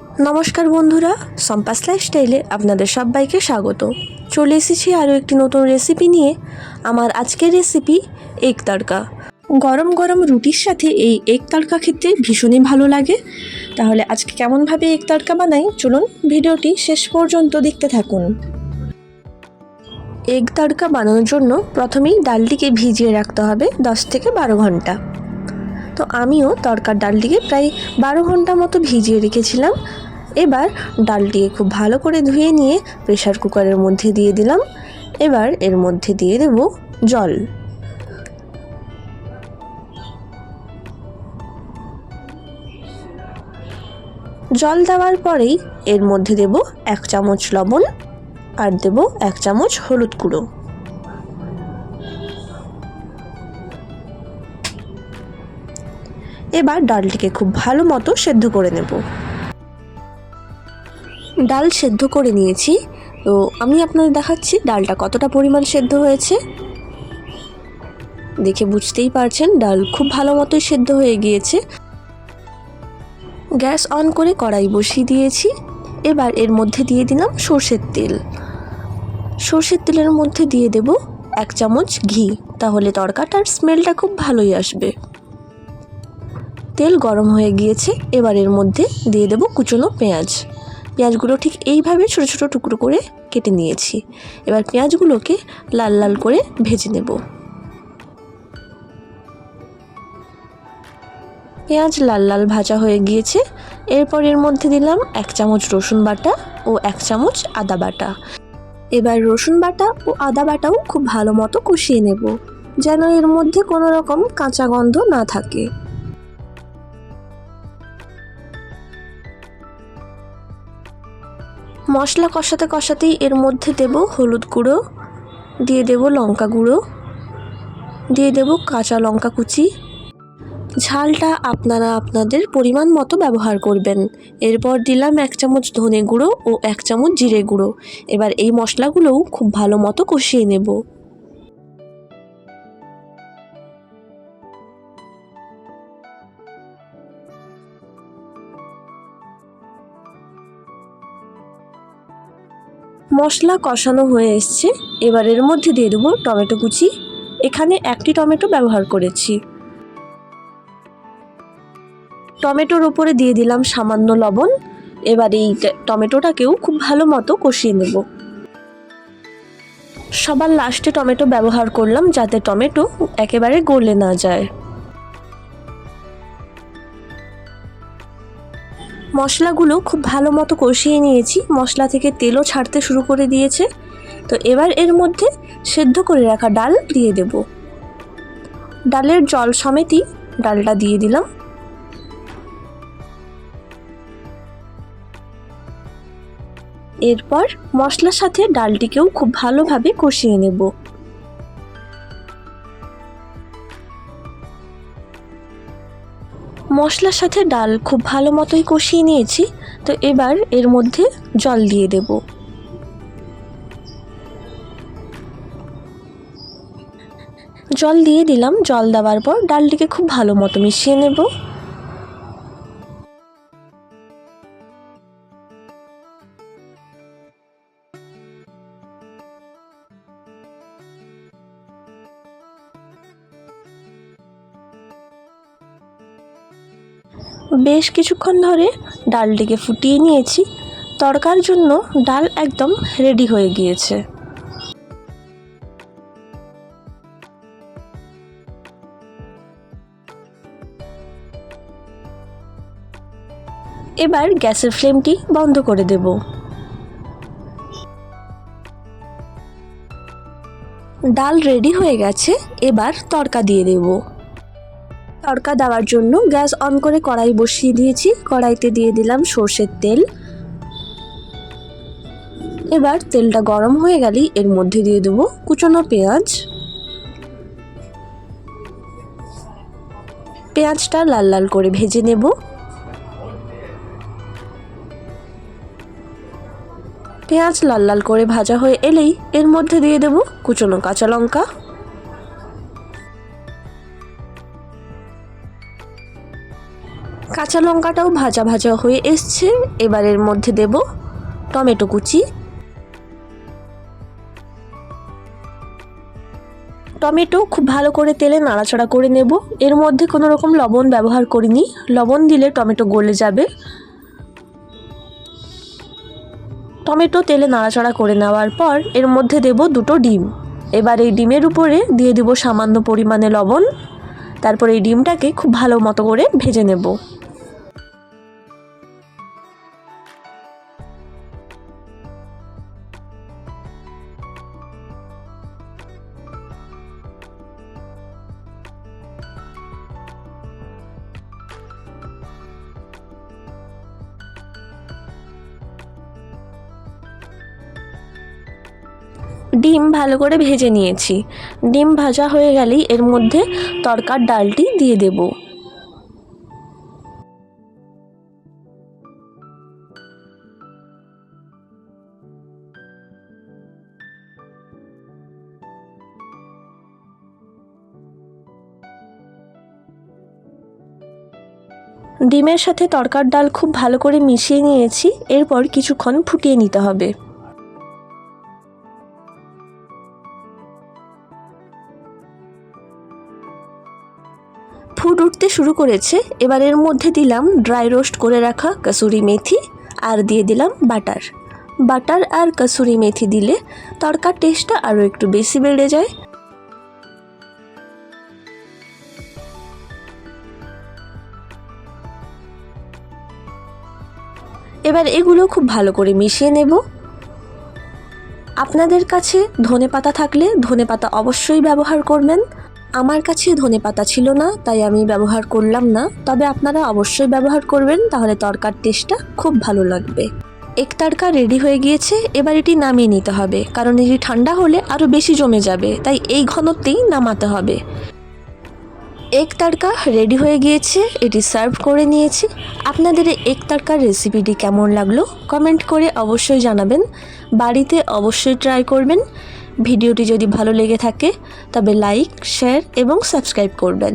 নমস্কার বন্ধুরা, সম্পাস লাইফস্টাইলে আপনাদের সবাইকে স্বাগত। চলে এসেছি আরও একটি নতুন রেসিপি নিয়ে। আমার আজকের রেসিপি এগ তড়কা। গরম গরম রুটির সাথে এই এগ তড়কা খেতে ভীষণই ভালো লাগে। তাহলে আজকে কেমনভাবে এগ তড়কা বানাই? চলুন ভিডিওটি শেষ পর্যন্ত দেখতে থাকুন। এগ তড়কা বানানোর জন্য প্রথমেই ডালটিকে ভিজিয়ে রাখতে হবে দশ থেকে বারো ঘণ্টা। তো আমিও তরকার ডালটিকে প্রায় বারো ঘণ্টা মতো ভিজিয়ে রেখেছিলাম। এবার ডালটিকে খুব ভালো করে ধুয়ে নিয়ে প্রেশার কুকারের মধ্যে দিয়ে দিলাম। এবার এর মধ্যে দিয়ে দেব জল। জল দেওয়ার পরেই এর মধ্যে দেব এক চামচ লবণ আর দেব এক চামচ হলুদ গুঁড়ো। এবার ডালটিকে খুব ভালো মতো সেদ্ধ করে নেব। ডাল সেদ্ধ করে নিয়েছি। তো আমি আপনাদের দেখাচ্ছি ডালটা কতটা পরিমাণ সেদ্ধ হয়েছে। দেখে বুঝতেই পারছেন, ডাল খুব ভালো মতোই সেদ্ধ হয়ে গিয়েছে। গ্যাস অন করে কড়াই বসিয়ে দিয়েছি। এবার এর মধ্যে দিয়ে দিলাম সর্ষের তেল। সর্ষের তেলের মধ্যে দিয়ে দেব এক চামচ ঘি। তাহলে তরকাটার স্মেলটা খুব ভালোই আসবে। তেল গরম হয়ে গিয়েছে, এবার এর মধ্যে দিয়ে দেব কুচনো পেঁয়াজ। পেঁয়াজগুলো ঠিক এইভাবে ছোটো ছোটো টুকরো করে কেটে নিয়েছি। এবার পেঁয়াজগুলোকে লাল লাল করে ভেজে নেব। পেঁয়াজ লাল লাল ভাজা হয়ে গিয়েছে। এরপর এর মধ্যে দিলাম এক চামচ রসুন বাটা ও এক চামচ আদা বাটা। এবার রসুন বাটা ও আদা বাটাও খুব ভালো মতো কষিয়ে নেব, যেন এর মধ্যে কোনো রকম কাঁচা গন্ধ না থাকে। মশলা কষাতে কষাতেই এর মধ্যে দেব হলুদ গুঁড়ো, দিয়ে দেব লঙ্কা গুঁড়ো, দিয়ে দেব কাঁচা লঙ্কা কুচি। ঝালটা আপনারা আপনাদের পরিমাণ মতো ব্যবহার করবেন। এরপর দিলাম এক চামচ ধনে গুঁড়ো ও এক চামচ জিরে গুঁড়ো। এবার এই মশলাগুলোও খুব ভালো মতো কষিয়ে নেব। মশলা কষানো হয়ে এসছে। এবার এর মধ্যে দিয়ে দেবো টমেটো কুচি। এখানে একটি টমেটো ব্যবহার করেছি। টমেটোর ওপরে দিয়ে দিলাম সামান্য লবণ। এবার এই টমেটোটাকেও খুব ভালো মতো কষিয়ে নেব। সবার লাস্টে টমেটো ব্যবহার করলাম যাতে টমেটো একেবারে গলে না যায়। মশলাগুলো খুব ভালো মতো কষিয়ে নিয়েছি। মশলা থেকে তেলও ছাড়তে শুরু করে দিয়েছে। তো এবার এর মধ্যে সেদ্ধ করে রাখা ডাল দিয়ে দেব। ডালের জল সমেতই ডালটা দিয়ে দিলাম। এরপর মশলার সাথে ডালটিকেও খুব ভালোভাবে কষিয়ে নেব। মশলার সাথে ডাল খুব ভালো মতোই কষিয়ে নিয়েছি, তো এবার এর মধ্যে জল দিয়ে দেব। জল দিয়ে দিলাম, জল দেওয়ার পর ডালটিকে খুব ভালো মতো মিশিয়ে নেব। বেশ কিছুক্ষণ ধরে ডালটিকে ফুটিয়ে নিয়েছি। তড়কার জন্য ডাল একদম রেডি হয়ে গিয়েছে। এবার গ্যাসের ফ্লেমটি বন্ধ করে দেব। ডাল রেডি হয়ে গেছে, এবার তড়কা দিয়ে দেবো। তড়কা দেওয়ার জন্য গ্যাস অন করে কড়াই বসিয়ে দিয়েছি। কড়াইতে দিয়ে দিলাম সর্ষের তেল। এবার তেলটা গরম হয়ে গেলেই এর মধ্যে দিয়ে দেবো কুচনো পেঁয়াজ। পেঁয়াজটা লাল লাল করে ভেজে নেব। পেঁয়াজ লাল লাল করে ভাজা হয়ে এলেই এর মধ্যে দিয়ে দেব কুচনো কাঁচা লঙ্কা। কাঁচা লঙ্কাটাও ভাজা ভাজা হয়ে এসছে। এবার এর মধ্যে দেব টমেটো কুচি। টমেটো খুব ভালো করে তেলে নাড়াচাড়া করে নেব। এর মধ্যে কোনো রকম লবণ ব্যবহার করিনি। লবণ দিলে টমেটো গলে যাবে। টমেটো তেলে নাড়াচাড়া করে নেওয়ার পর এর মধ্যে দেব দুটো ডিম। এবার এই ডিমের উপরে দিয়ে দেব সামান্য পরিমাণে লবণ। তারপর এই ডিমটাকে খুব ভালো মতো করে ভেজে নেব। ডিম ভালো করে ভেজে নিয়েছি। ডিম ভাজা হয়ে গেলেই এর মধ্যে তরকার ডালটি দিয়ে দেব। ডিমের সাথে তরকার ডাল খুব ভালো করে মিশিয়ে নিয়েছি। এরপর কিছুক্ষণ ফুটিয়ে নিতে হবে। শুরু করেছে। এবার এর মধ্যে দিলাম ড্রাই রোস্ট করে রাখা কসুরি মেথি আর দিয়ে দিলাম বাটার। বাটার আর কসুরি মেথি দিলে তরকার টেস্টটা আরও একটু বেশি বেড়ে যায়। এবার এগুলো খুব ভালো করে মিশিয়ে নেব। আপনাদের কাছে ধনে পাতা থাকলে ধনে পাতা অবশ্যই ব্যবহার করবেন। আমার কাছে ধনে পাতা ছিল না, তাই আমি ব্যবহার করলাম না। তবে আপনারা অবশ্যই ব্যবহার করবেন, তাহলে তরকার টেস্টটা খুব ভালো লাগবে। এক তারকা রেডি হয়ে গিয়েছে, এবার এটি নামিয়ে নিতে হবে। কারণ এটি ঠান্ডা হলে আরও বেশি জমে যাবে, তাই এই ঘনত্বেই নামাতে হবে। এক তারকা রেডি হয়ে গিয়েছে, এটি সার্ভ করে নিয়েছি। আপনাদের এক তারকার রেসিপিটি কেমন লাগল? কমেন্ট করে অবশ্যই জানাবেন। বাড়িতে অবশ্যই ট্রাই করবেন। ভিডিওটি যদি ভালো লেগে থাকে তবে লাইক শেয়ার এবং সাবস্ক্রাইব করবেন।